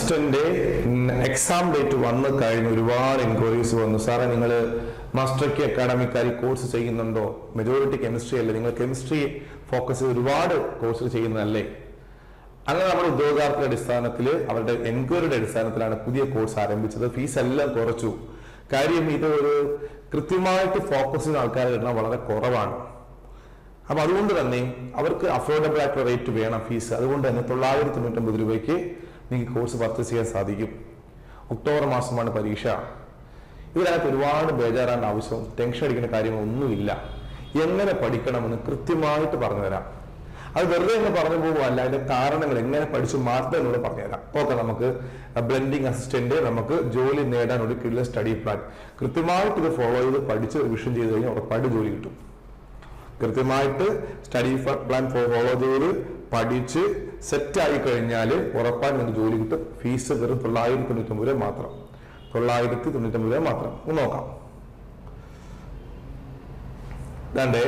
Assistant exam date വന്നു കഴിഞ്ഞ് ഒരുപാട് എൻക്വയറീസ് വന്നു. സാറേ നിങ്ങൾ മാസ്റ്റർക്ക് അക്കാഡമിക്കായി കോഴ്സ് ചെയ്യുന്നുണ്ടോ? മെജോറിറ്റി കെമിസ്ട്രി അല്ലേ? നിങ്ങൾ കെമിസ്ട്രി ഫോക്കസ് ചെയ്ത് ഒരുപാട് കോഴ്സ് ചെയ്യുന്നതല്ലേ? അങ്ങനെ നമ്മുടെ ഉദ്യോഗാർത്ഥിയുടെ അടിസ്ഥാനത്തിൽ അവരുടെ എൻക്വയറിയുടെ അടിസ്ഥാനത്തിലാണ് പുതിയ കോഴ്സ് ആരംഭിച്ചത്. ഫീസ് എല്ലാം കുറച്ചു. കാര്യം ഇത് ഒരു കൃത്യമായിട്ട് ഫോക്കസ് ചെയ്യുന്ന ആൾക്കാരുടെ എണ്ണം വളരെ കുറവാണ്. അപ്പൊ അതുകൊണ്ട് തന്നെ അവർക്ക് അഫോർഡബിൾ ആയിട്ടുള്ള റേറ്റ് വേണം ഫീസ് അതുകൊണ്ട് തന്നെ തൊള്ളായിരത്തി തൊണ്ണൂറ്റമ്പത് രൂപയ്ക്ക് നിങ്ങൾക്ക് കോഴ്സ് പർച്ചേസ് ചെയ്യാൻ സാധിക്കും. ഒക്ടോബർ മാസമാണ് പരീക്ഷ. ഇതിനകത്ത് ഒരുപാട് ബേജാറാണ്ട് ആവശ്യവും ടെൻഷൻ അടിക്കുന്ന കാര്യങ്ങളൊന്നുമില്ല. എങ്ങനെ പഠിക്കണമെന്ന് കൃത്യമായിട്ട് പറഞ്ഞുതരാം. അത് വെറുതെ എന്ന് പറഞ്ഞു പോകുമല്ല അതിന്റെ കാരണങ്ങൾ എങ്ങനെ പഠിച്ചു മാറ്റം എന്നോട് പറഞ്ഞുതരാം. ഓക്കെ നമുക്ക് ബ്ലെൻഡിങ് അസിസ്റ്റന്റ് നമുക്ക് ജോലി നേടാൻ ഒരു കിട്ടുന്ന സ്റ്റഡി പ്ലാൻ കൃത്യമായിട്ട് ഇത് ഫോളോ ചെയ്ത് പഠിച്ച് റിവിഷൻ ചെയ്ത് കഴിഞ്ഞാൽ ഉറപ്പായിട്ട് ജോലി കിട്ടും. കൃത്യമായിട്ട് സ്റ്റഡി പ്ലാൻ ഫോളോ ചെയ്ത് പഠിച്ച് സെറ്റായി കഴിഞ്ഞാൽ ഉറപ്പാൻ നിങ്ങൾക്ക് ജോലി കിട്ടും. ഫീസ് വെറും തൊള്ളായിരത്തി തൊണ്ണൂറ്റൊമ്പത് രൂപ മാത്രം. തൊള്ളായിരത്തി തൊണ്ണൂറ്റൊമ്പത് രൂപ മാത്രം. ഒന്ന് നോക്കാം. രണ്ടേ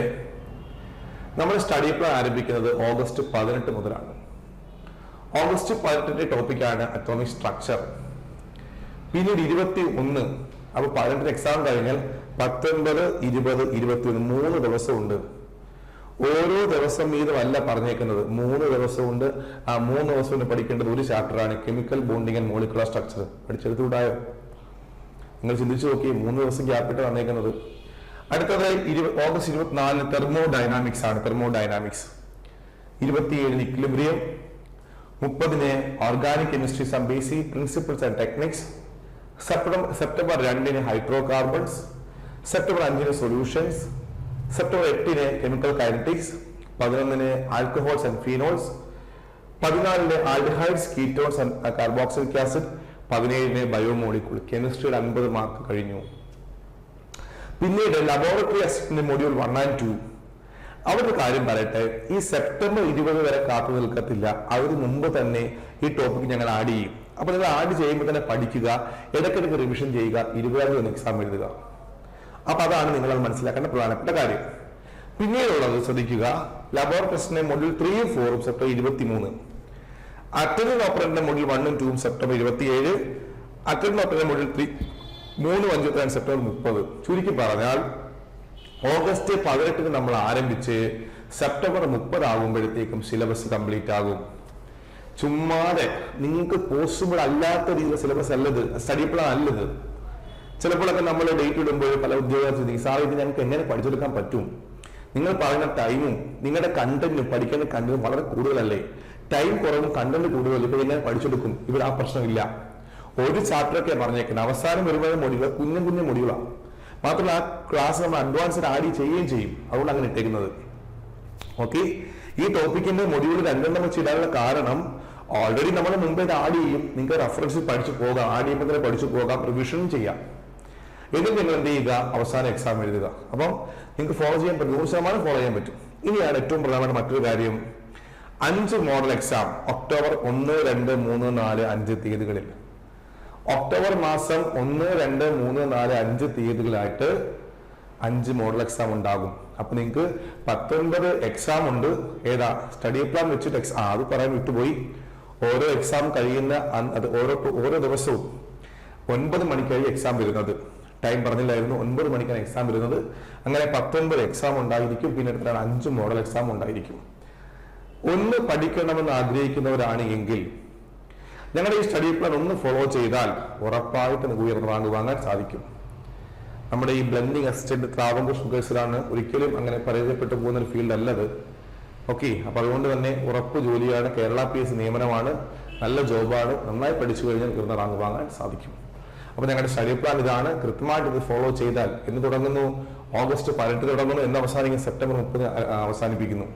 നമ്മൾ സ്റ്റഡി പ്ലാൻ ആരംഭിക്കുന്നത് ഓഗസ്റ്റ് പതിനെട്ട് മുതലാണ്. ഓഗസ്റ്റ് പതിനെട്ടിന്റെ ടോപ്പിക്കാണ് അറ്റോമിക് സ്ട്രക്ചർ പിന്നീട് ഇരുപത്തി ഒന്ന് അപ്പൊ പതിനെട്ടിന് എക്സാം കഴിഞ്ഞാൽ പത്തൊൻപത് ഇരുപത് ഇരുപത്തി ഒന്ന് മൂന്ന് ദിവസമുണ്ട്. ഓരോ ദിവസം വീതമല്ല പറഞ്ഞേക്കുന്നത്. മൂന്ന് ദിവസം കൊണ്ട് ആ മൂന്ന് ദിവസം കൊണ്ട് പഠിക്കേണ്ടത് ഒരു ചാപ്റ്ററാണ് chemical bonding and molecular structure പഠിച്ചെടുത്തുകൂടായോ നിങ്ങൾ ചിന്തിച്ചു നോക്കി. മൂന്ന് ദിവസം ഗ്യാപ്പിട്ട് വന്നേക്കുന്നത്. അടുത്തത് ഇരു ഓഗസ്റ്റ് ഇരുപത്തിനാലിന് തെർമോ ഡൈനാമിക്സ് ആണ്. തെർമോ ഡൈനാമിക്സ് ഇരുപത്തിയേഴിന് ഇക്ലിബ്രിയം മുപ്പതിന് organic chemistry some basic principles and techniques September September രണ്ടിന് ഹൈഡ്രോ കാർബൺസ് സെപ്റ്റംബർ അഞ്ചിന് സൊല്യൂഷൻസ് സെപ്റ്റംബർ എട്ടിന് കെമിക്കൽ കൈനറ്റിക്സ് പതിനൊന്നിന് ആൽക്കഹോൾസ് ആൻഡ് ഫീനോൾസ് പതിനാലിന് aldehydes ketones and carboxylic acid പതിനേഴിന് ബയോമോളിക്കൂൾ കെമിസ്ട്രിയുടെ അൻപത് മാർക്ക് കഴിഞ്ഞു. പിന്നീട് laboratory assistant module one and two അവരുടെ കാര്യം പറയട്ടെ ഈ സെപ്റ്റംബർ ഇരുപത് വരെ കാത്തു നിൽക്കത്തില്ല. അതിന് മുമ്പ് തന്നെ ഈ ടോപ്പിക് ഞങ്ങൾ ആഡ് ചെയ്യും. അപ്പൊ നിങ്ങൾ ആഡ് ചെയ്യുമ്പോൾ തന്നെ പഠിക്കുക ഇടയ്ക്കിടയ്ക്ക് റിവിഷൻ ചെയ്യുക ഇരുപതാം തീയതി എക്സാം എഴുതുക. അപ്പൊ അതാണ് നിങ്ങൾ മനസ്സിലാക്കേണ്ട പ്രധാനപ്പെട്ട കാര്യം. പിന്നീടുള്ളത് ശ്രദ്ധിക്കുക. ലബോർ ടെസ്റ്റിന്റെ മൊഡ്യൂൾ ത്രീയും ഫോറും സെപ്റ്റംബർ ഇരുപത്തി മൂന്ന് അറ്റൻഡ് ഓപ്പറേറ്ററിന്റെ മൊഡ്യൂൾ വണ്ണും ടൂവും സെപ്റ്റംബർ ഇരുപത്തിയേഴ്. അറ്റൻഡ് ഓപ്പറേറ്ററിന്റെ മൊഡ്യൂൾ ത്രീ മൂന്ന് അഞ്ചുപത്തി സെപ്റ്റംബർ മുപ്പത്. ചുരുക്കി പറഞ്ഞാൽ ഓഗസ്റ്റ് പതിനെട്ടിന് നമ്മൾ ആരംഭിച്ച് സെപ്റ്റംബർ മുപ്പത് ആകുമ്പോഴത്തേക്കും സിലബസ് കംപ്ലീറ്റ് ആകും. ചുമ്മാതെ നിങ്ങൾക്ക് പോസിബിൾ അല്ലാത്ത രീതിയിലുള്ള സിലബസ് അല്ലത് സ്റ്റഡി പ്ലാൻ അല്ലത്. ചിലപ്പോഴൊക്കെ നമ്മൾ ഡേറ്റ് ഇടുമ്പോൾ പല ഉദ്യോഗസ്ഥർ സാർ ഇത് ഞങ്ങൾക്ക് എങ്ങനെ പഠിച്ചെടുക്കാൻ പറ്റും? നിങ്ങൾ പറയുന്ന ടൈമും നിങ്ങളുടെ കണ്ടന്റും പഠിക്കേണ്ട കണ്ടന്റും വളരെ കൂടുതലല്ലേ? ടൈം കുറവും കണ്ടന്റ് കൂടുതലും ഇപ്പൊ എങ്ങനെ പഠിച്ചെടുക്കും? ഇവിടെ ആ പ്രശ്നമില്ല. ഒരു ചാപ്റ്ററൊക്കെ പറഞ്ഞേക്കുന്നത് അവസാനം വരുമ്പോൾ മൊഴികൾ കുഞ്ഞു കുഞ്ഞു മൊഴികളാണ് മാത്രമല്ല ആ ക്ലാസ് നമ്മൾ അഡ്വാൻസ്ഡ് ആഡ് ചെയ്യുകയും ചെയ്യും. അതുകൊണ്ട് അങ്ങനെ ഇട്ടേക്കുന്നത്. ഓക്കെ ഈ ടോപ്പിക്കിന്റെ മൊഡ്യൂൾ രണ്ടെണ്ണം വെച്ച് ഇടാനുള്ള കാരണം ഓൾറെഡി നമ്മൾ മുമ്പേ ഇത് ആഡ് ചെയ്യും. നിങ്ങൾക്ക് റെഫറൻസ് പഠിച്ചു പോകാം. ആഡ് ചെയ്യുമ്പോൾ തന്നെ പഠിച്ചു പോകാം. റിവിഷനും ചെയ്യാം. എന്നിട്ട് നിങ്ങൾ എന്ത് ചെയ്യുക? അവസാന എക്സാം എഴുതുക. അപ്പം നിങ്ങൾക്ക് ഫോളോ ചെയ്യാൻ പറ്റും. നൂറ് ശതമാനം ഫോളോ ചെയ്യാൻ പറ്റും. ഇനിയാണ് ഏറ്റവും പ്രധാനപ്പെട്ട മറ്റൊരു കാര്യം. അഞ്ച് മോഡൽ എക്സാം ഒക്ടോബർ ഒന്ന് രണ്ട് മൂന്ന് നാല് അഞ്ച് തീയതികളിൽ. ഒക്ടോബർ മാസം ഒന്ന് രണ്ട് മൂന്ന് നാല് അഞ്ച് തീയതികളായിട്ട് അഞ്ച് മോഡൽ എക്സാം ഉണ്ടാകും. അപ്പൊ നിങ്ങൾക്ക് പത്തൊൻപത് എക്സാം ഉണ്ട്. ഏതാ? സ്റ്റഡി പ്ലാൻ വെച്ചിട്ട് എക്സാം അത് പറയാൻ വിട്ടുപോയി. ഓരോ എക്സാം കഴിയുന്ന അത് ഓരോ ഓരോ ദിവസവും ഒൻപത് മണിക്കായി എക്സാം വരുന്നത്. ടൈം പറഞ്ഞില്ലായിരുന്നു. ഒൻപത് മണിക്കാണ് എക്സാം വരുന്നത്. അങ്ങനെ പത്തൊൻപത് എക്സാം ഉണ്ടായിരിക്കും. പിന്നെ അടുത്താണ് അഞ്ച് മോഡൽ എക്സാം ഉണ്ടായിരിക്കും. ഒന്ന് പഠിക്കണമെന്ന് ആഗ്രഹിക്കുന്നവരാണ് എങ്കിൽ ഞങ്ങളുടെ ഈ സ്റ്റഡി പ്ലാൻ ഒന്ന് ഫോളോ ചെയ്താൽ ഉറപ്പായിട്ട് നമുക്ക് ഉയർന്ന റാങ്ക് വാങ്ങാൻ സാധിക്കും. നമ്മുടെ ഈ ബ്ലെൻഡിങ് അസിസ്റ്റന്റ് ട്രാവൻകൂർ ഷുഗേഴ്സിലാണ് ഒരിക്കലും അങ്ങനെ പരിചയപ്പെട്ടു പോകുന്ന ഒരു ഫീൽഡ് അല്ലത്. ഓക്കെ അപ്പൊ അതുകൊണ്ട് തന്നെ ഉറപ്പ് ജോലിയാണ് കേരള പി എസ് നിയമനമാണ്. നല്ല ജോബാണ് നന്നായി പഠിച്ചു കഴിഞ്ഞാൽ ഉയർന്ന റാങ്ക് വാങ്ങാൻ സാധിക്കും. അപ്പൊ ഞങ്ങളുടെ സ്റ്റഡി പ്ലാൻ ഇതാണ്. കൃത്യമായിട്ട് ഇത് ഫോളോ ചെയ്താൽ എന്ന് തുടങ്ങുന്നു. ഓഗസ്റ്റ് പതിനെട്ട് തുടങ്ങുന്നു എന്ന് അവസാനിക്കും. സെപ്റ്റംബർ മുപ്പത് അവസാനിപ്പിക്കുന്നു.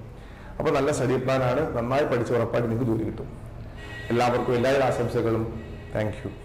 അപ്പൊ നല്ല സ്റ്റഡി പ്ലാൻ ആണ്. നന്നായി പഠിച്ച് ഉറപ്പായിട്ട് നിങ്ങൾക്ക് ജോലി കിട്ടും. എല്ലാവർക്കും എല്ലാവിധ ആശംസകളും. താങ്ക്